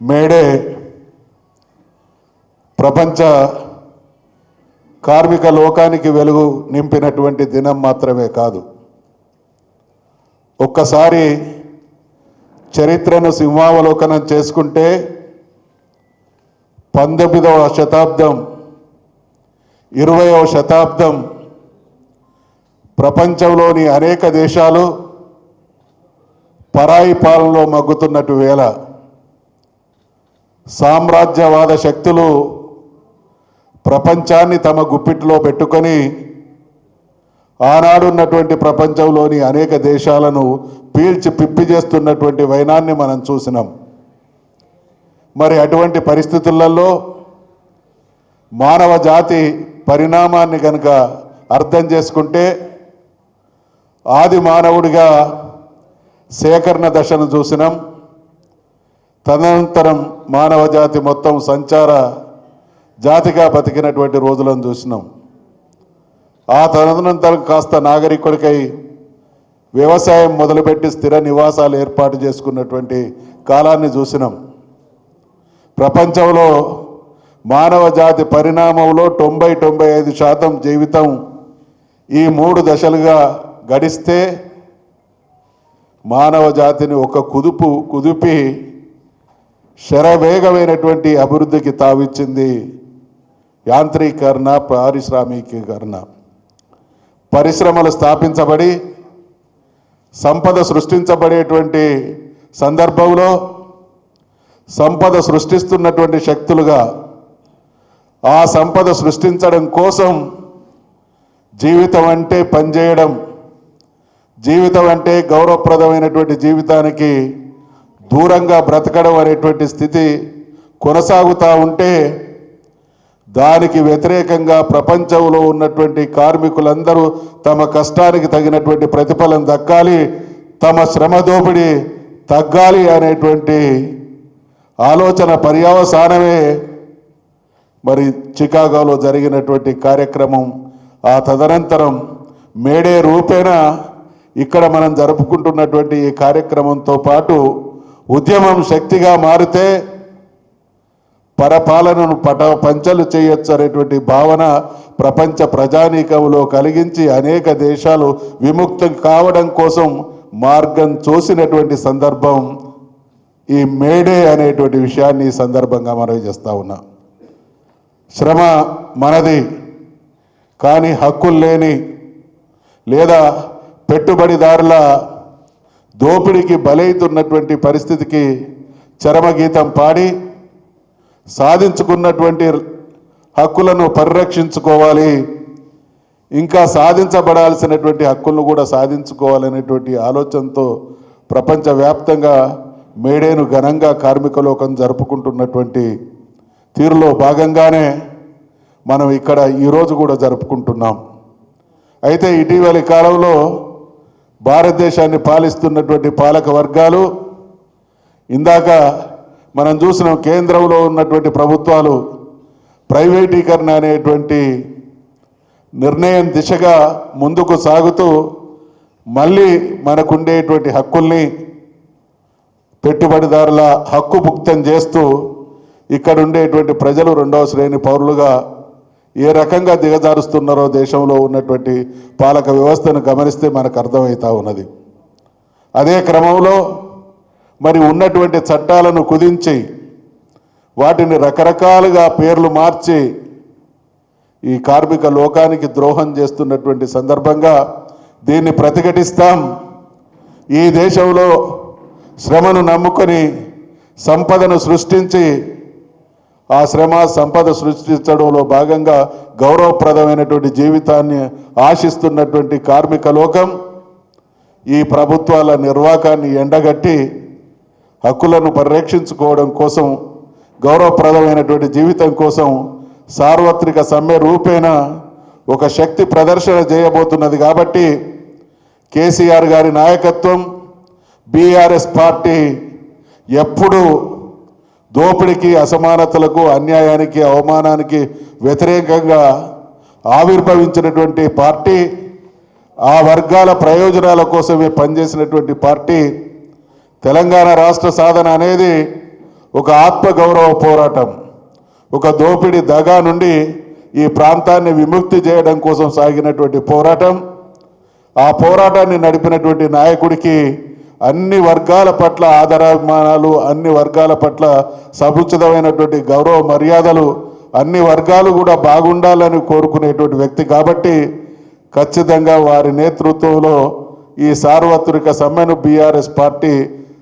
May Day ప్రపంచ కార్మిక లోకానికి వెలుగు నింపినటువంటి దినం మాత్రమే కాదు. ఒక్కసారి చరిత్రను సింహావలోకనం చేసుకుంటే పంతొమ్మిదవ శతాబ్దం ఇరవయవ శతాబ్దం ప్రపంచంలోని అనేక దేశాలు పరాయి పాలనలో మగ్గుతున్నట్టు వేళ సామ్రాజ్యవాద శక్తులు ప్రపంచాన్ని తమ గుప్పిట్లో పెట్టుకొని ఆనాడున్నటువంటి ప్రపంచంలోని అనేక దేశాలను పీల్చి పిప్పి చేస్తున్నటువంటి వైనాన్ని మనం చూసినాం. మరి అటువంటి పరిస్థితులలో మానవ జాతి పరిణామాన్ని కనుక అర్థం చేసుకుంటే ఆది మానవుడిగా సేకరణ దశను చూసినాం. తదనంతరం మానవ జాతి మొత్తం సంచార జాతిగా బతికినటువంటి రోజులను చూసినాం. ఆ తదనంతరం కాస్త నాగరికుడికై వ్యవసాయం మొదలుపెట్టి స్థిర నివాసాలు ఏర్పాటు చేసుకున్నటువంటి కాలాన్ని చూసినాం. ప్రపంచంలో మానవ జాతి పరిణామంలో తొంభై తొంభై ఐదు శాతం జీవితం ఈ మూడు దశలుగా గడిస్తే మానవ జాతిని ఒక కుదుపు కుదిపి శరవేగమైనటువంటి అభివృద్ధికి తావిచ్చింది యాంత్రీకరణ పారిశ్రామికీకరణ. పరిశ్రమలు స్థాపించబడి సంపద సృష్టించబడేటువంటి సందర్భంలో సంపద సృష్టిస్తున్నటువంటి శక్తులుగా ఆ సంపద సృష్టించడం కోసం జీవితం అంటే పనిచేయడం జీవితం అంటే గౌరవప్రదమైనటువంటి జీవితానికి దూరంగా బ్రతకడం అనేటువంటి స్థితి కొనసాగుతూ ఉంటే దానికి వ్యతిరేకంగా ప్రపంచంలో ఉన్నటువంటి కార్మికులందరూ తమ కష్టానికి తగినటువంటి ప్రతిఫలం దక్కాలి తమ శ్రమ దోపిడీ తగ్గాలి అనేటువంటి ఆలోచన పర్యవసానమే మరి చికాగోలో జరిగినటువంటి కార్యక్రమం. ఆ తదనంతరం మేడే రూపేణ ఇక్కడ మనం జరుపుకుంటున్నటువంటి ఈ కార్యక్రమంతో పాటు ఉద్యమం శక్తిగా మారితే పరపాలనను పట పంచలు చేయొచ్చు అనేటువంటి భావన ప్రపంచ ప్రజానీకంలో కలిగించి అనేక దేశాలు విముక్తం కావడం కోసం మార్గం చూసినటువంటి సందర్భం ఈ మేడే అనేటువంటి విషయాన్ని సందర్భంగా మనవి చేస్తా ఉన్నా. శ్రమ మనది కానీ హక్కులు లేని లేదా పెట్టుబడిదారుల దోపిడీకి బలైతున్నటువంటి పరిస్థితికి చరమగీతం పాడి సాధించుకున్నటువంటి హక్కులను పరిరక్షించుకోవాలి. ఇంకా సాధించబడాల్సినటువంటి హక్కులను కూడా సాధించుకోవాలనేటువంటి ఆలోచనతో ప్రపంచవ్యాప్తంగా మేడేను ఘనంగా కార్మిక లోకం జరుపుకుంటున్నటువంటి తీరులో భాగంగానే మనం ఇక్కడ ఈరోజు కూడా జరుపుకుంటున్నాం. అయితే ఇటీవలి కాలంలో భారతదేశాన్ని పాలిస్తున్నటువంటి పాలక వర్గాలు ఇందాక మనం చూసిన కేంద్రంలో ఉన్నటువంటి ప్రభుత్వాలు ప్రైవేటీకరణ అనేటువంటి నిర్ణయం దిశగా ముందుకు సాగుతూ మళ్ళీ మనకుండేటువంటి హక్కుల్ని పెట్టుబడిదారుల హక్కు భుక్తం చేస్తూ ఇక్కడ ఉండేటువంటి ప్రజలు రెండవ శ్రేణి పౌరులుగా ఏ రకంగా దిగజారుస్తున్నారో దేశంలో ఉన్నటువంటి పాలక వ్యవస్థను గమనిస్తే మనకు అర్థమవుతా ఉన్నది. అదే క్రమంలో మరి ఉన్నటువంటి చట్టాలను కుదించి వాటిని రకరకాలుగా పేర్లు మార్చి ఈ కార్మిక లోకానికి ద్రోహం చేస్తున్నటువంటి సందర్భంగా దీన్ని ప్రతిఘటిస్తాం. ఈ దేశంలో శ్రమను నమ్ముకొని సంపదను సృష్టించి ఆ శ్రమ సంపద సృష్టించడంలో భాగంగా గౌరవప్రదమైనటువంటి జీవితాన్ని ఆశిస్తున్నటువంటి కార్మిక లోకం ఈ ప్రభుత్వాల నిర్వాకాన్ని ఎండగట్టి హక్కులను పరిరక్షించుకోవడం కోసం గౌరవప్రదమైనటువంటి జీవితం కోసం సార్వత్రిక సమ్మె రూపేణ ఒక శక్తి ప్రదర్శన చేయబోతున్నది కాబట్టి కేసీఆర్ గారి నాయకత్వం బీఆర్ఎస్ పార్టీ ఎప్పుడూ దోపిడీకి అసమానతలకు అన్యాయానికి అవమానానికి వ్యతిరేకంగా ఆవిర్భవించినటువంటి పార్టీ ఆ వర్గాల ప్రయోజనాల కోసమే పనిచేసినటువంటి పార్టీ తెలంగాణ రాష్ట్ర సాధన అనేది ఒక ఆత్మగౌరవ పోరాటం. ఒక దోపిడీ దగా నుండి ఈ ప్రాంతాన్ని విముక్తి చేయడం కోసం సాగినటువంటి పోరాటం. ఆ పోరాటాన్ని నడిపినటువంటి నాయకుడికి అన్ని వర్గాల పట్ల ఆదరాభిమానాలు అన్ని వర్గాల పట్ల సముచితమైనటువంటి గౌరవ మర్యాదలు అన్ని వర్గాలు కూడా బాగుండాలని కోరుకునేటువంటి వ్యక్తి కాబట్టి ఖచ్చితంగా వారి నేతృత్వంలో ఈ సార్వత్రిక సమ్మెను బీఆర్ఎస్ పార్టీ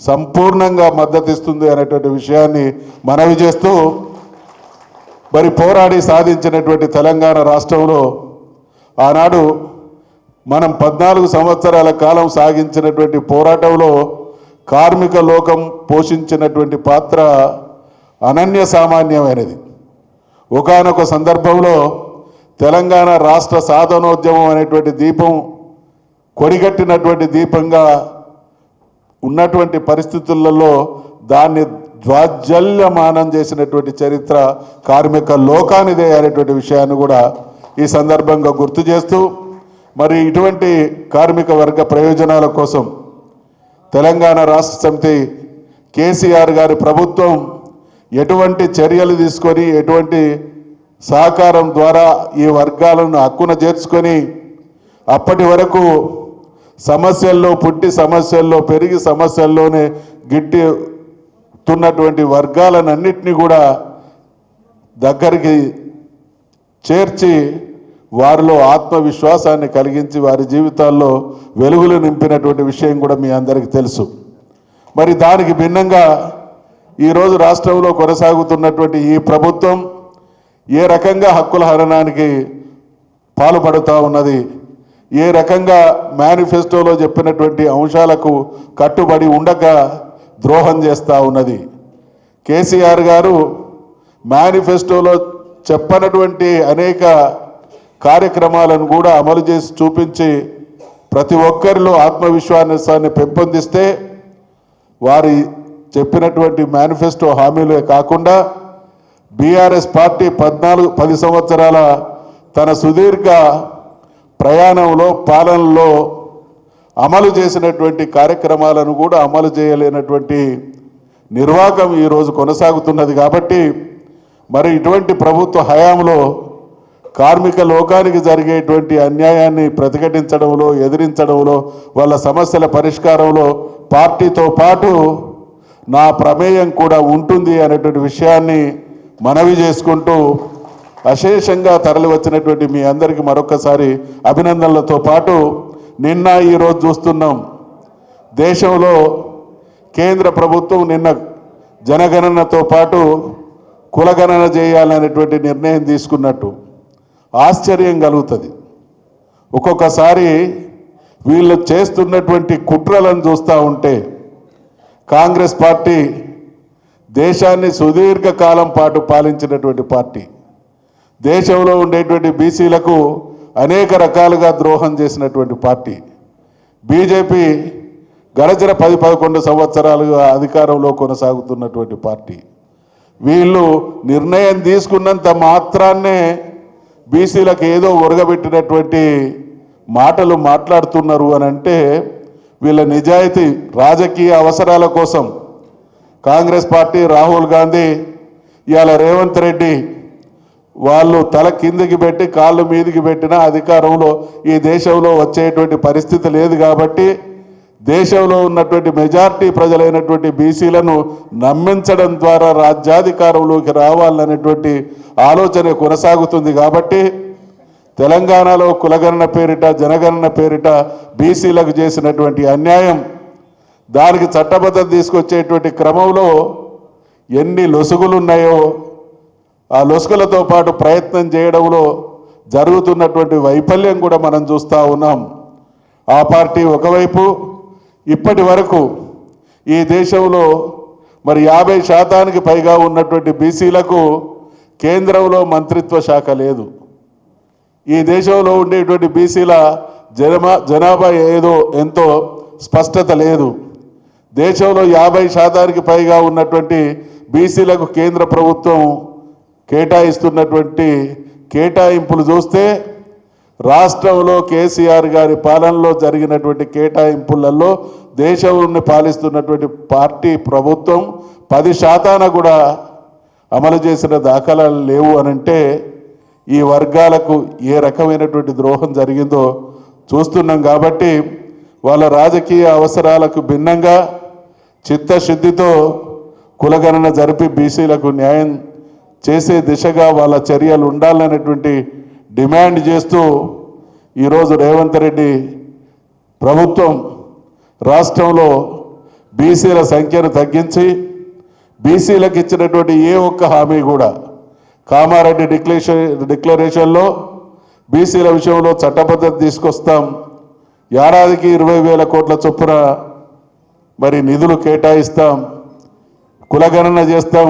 సంపూర్ణంగా మద్దతిస్తుంది అనేటువంటి విషయాన్ని మనవి చేస్తూ మరి పోరాడి సాధించినటువంటి తెలంగాణ రాష్ట్రంలో ఆనాడు మనం పద్నాలుగు సంవత్సరాల కాలం సాగించినటువంటి పోరాటంలో కార్మిక లోకం పోషించినటువంటి పాత్ర అనన్య సామాన్యమైనది. ఒకనొక సందర్భంలో తెలంగాణ రాష్ట్ర సాధనోద్యమం అనేటువంటి దీపం కొడిగట్టినటువంటి దీపంగా ఉన్నటువంటి పరిస్థితులలో దాన్ని ద్వాజల్యమానం చేసినటువంటి చరిత్ర కార్మిక లోకానిదే అనేటువంటి విషయాన్ని కూడా ఈ సందర్భంగా గుర్తు చేస్తూ మరి ఇటువంటి కార్మిక వర్గ ప్రయోజనాల కోసం తెలంగాణ రాష్ట్ర సమితి కేసీఆర్ గారి ప్రభుత్వం ఎటువంటి చర్యలు తీసుకొని ఎటువంటి సహకారం ద్వారా ఈ వర్గాలను హక్కున చేర్చుకొని అప్పటి వరకు సమస్యల్లో పుట్టి సమస్యల్లో పెరిగి సమస్యల్లోనే గిట్టి తున్నటువంటి కూడా దగ్గరికి చేర్చి వారిలో ఆత్మవిశ్వాసాన్ని కలిగించి వారి జీవితాల్లో వెలుగులు నింపినటువంటి విషయం కూడా మీ అందరికీ తెలుసు. మరి దానికి భిన్నంగా ఈరోజు రాష్ట్రంలో కొనసాగుతున్నటువంటి ఈ ప్రభుత్వం ఏ రకంగా హక్కుల హరణానికి పాల్పడుతూ ఉన్నది ఏ రకంగా మేనిఫెస్టోలో చెప్పినటువంటి అంశాలకు కట్టుబడి ఉండక ద్రోహం చేస్తూ ఉన్నది. కేసీఆర్ గారు మేనిఫెస్టోలో చెప్పనటువంటి అనేక కార్యక్రమాలను కూడా అమలు చేసి చూపించి ప్రతి ఒక్కరిలో ఆత్మవిశ్వాసాన్ని పెంపొందిస్తే వారి చెప్పినటువంటి మేనిఫెస్టో హామీలే కాకుండా బీఆర్ఎస్ పార్టీ పద్నాలుగు పది సంవత్సరాల తన సుదీర్ఘ ప్రయాణంలో పాలనలో అమలు చేసినటువంటి కార్యక్రమాలను కూడా అమలు చేయలేనటువంటి నిర్వాహకం ఈరోజు కొనసాగుతున్నది కాబట్టి మరి ఇటువంటి ప్రభుత్వ హయాంలో కార్మిక లోకానికి జరిగేటువంటి అన్యాయాన్ని ప్రతిఘటించడంలో ఎదిరించడంలో వాళ్ళ సమస్యల పరిష్కారంలో పార్టీతో పాటు నా ప్రమేయం కూడా ఉంటుంది అనేటువంటి విషయాన్ని మనవి చేసుకుంటూ అశేషంగా తరలివచ్చినటువంటి మీ అందరికీ మరొకసారి అభినందనలతో పాటు నిన్న ఈరోజు చూస్తున్నాం. దేశంలో కేంద్ర ప్రభుత్వం నిన్న జనగణనతో పాటు కులగణన చేయాలనేటువంటి నిర్ణయం తీసుకున్నట్టు. ఆశ్చర్యం కలుగుతుంది. ఒక్కొక్కసారి వీళ్ళు చేస్తున్నటువంటి కుట్రలను చూస్తూ ఉంటే కాంగ్రెస్ పార్టీ దేశాన్ని సుదీర్ఘకాలం పాటు పాలించినటువంటి పార్టీ. దేశంలో ఉండేటువంటి బీసీలకు అనేక రకాలుగా ద్రోహం చేసినటువంటి పార్టీ. బీజేపీ గడచిన పది పదకొండు సంవత్సరాలుగా అధికారంలో కొనసాగుతున్నటువంటి పార్టీ. వీళ్ళు నిర్ణయం తీసుకున్నంత మాత్రాన్నే బీసీలకు ఏదో ఒరగబెట్టినటువంటి మాటలు మాట్లాడుతున్నారు అని అంటే వీళ్ళ నిజాయితీ రాజకీయ అవసరాల కోసం కాంగ్రెస్ పార్టీ రాహుల్ గాంధీ ఇవాళ రేవంత్ రెడ్డి వాళ్ళు తల కిందికి పెట్టి కాళ్ళు మీదికి పెట్టిన అధికారంలో ఈ దేశంలో వచ్చేటువంటి పరిస్థితి లేదు కాబట్టి దేశంలో ఉన్నటువంటి మెజార్టీ ప్రజలైనటువంటి బీసీలను నమ్మించడం ద్వారా రాజ్యాధికారంలోకి రావాలనేటువంటి ఆలోచన కొనసాగుతుంది కాబట్టి తెలంగాణలో కులగణన పేరిట జనగణన పేరిట బీసీలకు చేసినటువంటి అన్యాయం దానికి చట్టబద్ధత తీసుకొచ్చేటువంటి క్రమంలో ఎన్ని లొసుగులు ఉన్నాయో ఆ లొసుగులతో పాటు ప్రయత్నం చేయడంలో జరుగుతున్నటువంటి వైఫల్యం కూడా మనం చూస్తూ ఉన్నాం. ఆ పార్టీ ఒకవైపు ఇప్పటి వరకు ఈ దేశంలో మరి యాభై శాతానికి పైగా ఉన్నటువంటి బీసీలకు కేంద్రంలో మంత్రిత్వ శాఖ లేదు. ఈ దేశంలో ఉండేటువంటి బీసీల జనమా జనాభా ఏదో ఎంతో స్పష్టత లేదు. దేశంలో యాభై శాతానికి పైగా ఉన్నటువంటి బీసీలకు కేంద్ర ప్రభుత్వం కేటాయిస్తున్నటువంటి కేటాయింపులు చూస్తే రాష్ట్రంలో కేసీఆర్ గారి పాలనలో జరిగినటువంటి కేటాయింపులలో దేశంలో పాలిస్తున్నటువంటి పార్టీ ప్రభుత్వం పది శాతాన కూడా అమలు చేసిన దాఖలాలు లేవు అనంటే ఈ వర్గాలకు ఏ రకమైనటువంటి ద్రోహం జరిగిందో చూస్తున్నాం కాబట్టి వాళ్ళ రాజకీయ అవసరాలకు భిన్నంగా చిత్తశుద్ధితో కులగణన జరిపి బీసీలకు న్యాయం చేసే దిశగా వాళ్ళ చర్యలు ఉండాలనేటువంటి డిమాండ్ చేస్తూ ఈరోజు రేవంత్ రెడ్డి ప్రభుత్వం రాష్ట్రంలో బీసీల సంఖ్యను తగ్గించి బీసీలకు ఇచ్చినటువంటి ఏ ఒక్క హామీ కూడా కామారెడ్డి డిక్లరేషన్ డిక్లరేషన్లో బీసీల విషయంలో చట్టబద్ధత తీసుకొస్తాం. ఏడాదికి ఇరవై వేల కోట్ల చొప్పున మరి నిధులు కేటాయిస్తాం. కులగణన చేస్తాం.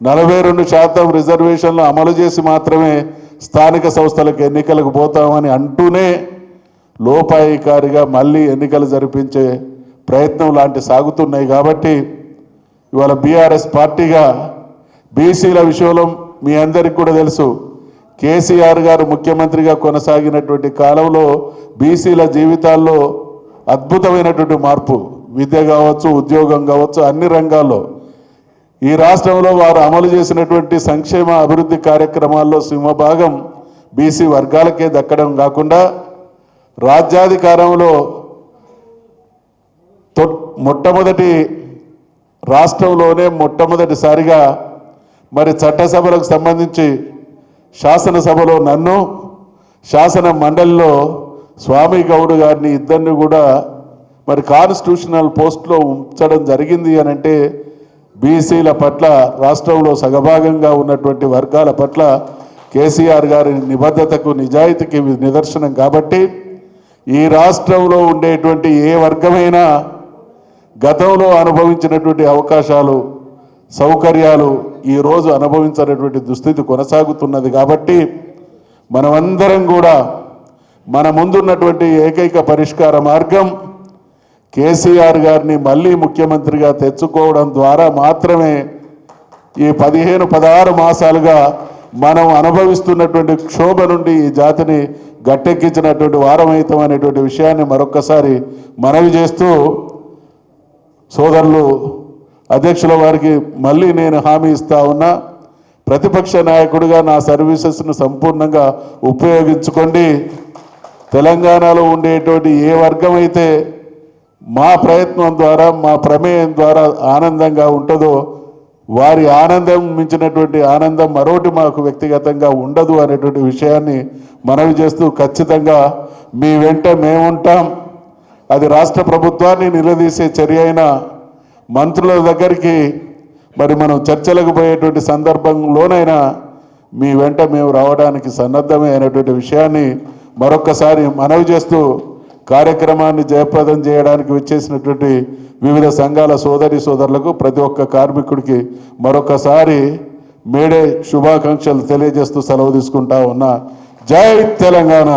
నలభై రెండు శాతం రిజర్వేషన్లు అమలు చేసి మాత్రమే స్థానిక సంస్థలకు ఎన్నికలకు పోతామని అంటూనే లోపాయికారిగా మళ్ళీ ఎన్నికలు జరిపించే ప్రయత్నం లాంటి సాగుతున్నాయి కాబట్టి ఇవాళ బీఆర్ఎస్ పార్టీగా బీసీల విషయంలో మీ అందరికీ కూడా తెలుసు. కేసీఆర్ గారు ముఖ్యమంత్రిగా కొనసాగినటువంటి కాలంలో బీసీల జీవితాల్లో అద్భుతమైనటువంటి మార్పు. విద్య కావచ్చు ఉద్యోగం కావచ్చు అన్ని రంగాల్లో ఈ రాష్ట్రంలో వారు అమలు చేసినటువంటి సంక్షేమ అభివృద్ధి కార్యక్రమాల్లో సింహభాగం బీసీ వర్గాలకే దక్కడం కాకుండా రాజ్యాధికారంలో మొట్టమొదటి రాష్ట్రంలోనే మొట్టమొదటిసారిగా మరి చట్టసభలకు సంబంధించి శాసనసభలో నన్ను శాసన మండలిలో స్వామి గౌడ్ గారిని ఇద్దరిని కూడా మరి కాన్స్టిట్యూషనల్ పోస్ట్లో ఉంచడం జరిగింది అని అంటే బీసీల పట్ల రాష్ట్రంలో సగభాగంగా ఉన్నటువంటి వర్గాల పట్ల కేసీఆర్ గారి నిబద్ధతకు నిజాయితీకి నిదర్శనం కాబట్టి ఈ రాష్ట్రంలో ఉండేటువంటి ఏ వర్గమైనా గతంలో అనుభవించినటువంటి అవకాశాలు సౌకర్యాలు ఈరోజు అనుభవించినటువంటి దుస్థితి కొనసాగుతున్నది కాబట్టి మనమందరం కూడా మన ముందున్నటువంటి ఏకైక పరిష్కార మార్గం కేసీఆర్ గారిని మళ్ళీ ముఖ్యమంత్రిగా తెచ్చుకోవడం ద్వారా మాత్రమే ఈ పదిహేను పదహారు మాసాలుగా మనం అనుభవిస్తున్నటువంటి క్షోభ నుండి ఈ జాతిని గట్టెక్కించినటువంటి వారమైతం అనేటువంటి విషయాన్ని మరొక్కసారి మనవి చేస్తూ సోదరులు అధ్యక్షుల వారికి మళ్ళీ నేను హామీ ఇస్తా ఉన్నా ప్రతిపక్ష నాయకుడిగా నా సర్వీసెస్ను సంపూర్ణంగా ఉపయోగించుకోండి. తెలంగాణలో ఉండేటువంటి ఏ వర్గం అయితే మా ప్రయత్నం ద్వారా మా ప్రమేయం ద్వారా ఆనందంగా ఉంటుందో వారి ఆనందం మించినటువంటి ఆనందం మరోటి మాకు వ్యక్తిగతంగా ఉండదు అనేటువంటి విషయాన్ని మనవి చేస్తూ ఖచ్చితంగా మీ వెంట మేముంటాం. అది రాష్ట్ర ప్రభుత్వాన్ని నిలదీసే చర్య అయినా మంత్రుల దగ్గరికి మరి మనం చర్చలకు పోయేటువంటి సందర్భంలోనైనా మీ వెంట మేము రావడానికి సన్నద్ధమే అనేటువంటి విషయాన్ని మరొక్కసారి మనవి చేస్తూ కార్యక్రమాన్ని జయప్రదం చేయడానికి వచ్చేసినటువంటి వివిధ సంఘాల సోదరి సోదరులకు ప్రతి ఒక్క కార్మికుడికి మరొకసారి మేడే శుభాకాంక్షలు తెలియజేస్తూ సెలవు తీసుకుంటా ఉన్నా. జై తెలంగాణ!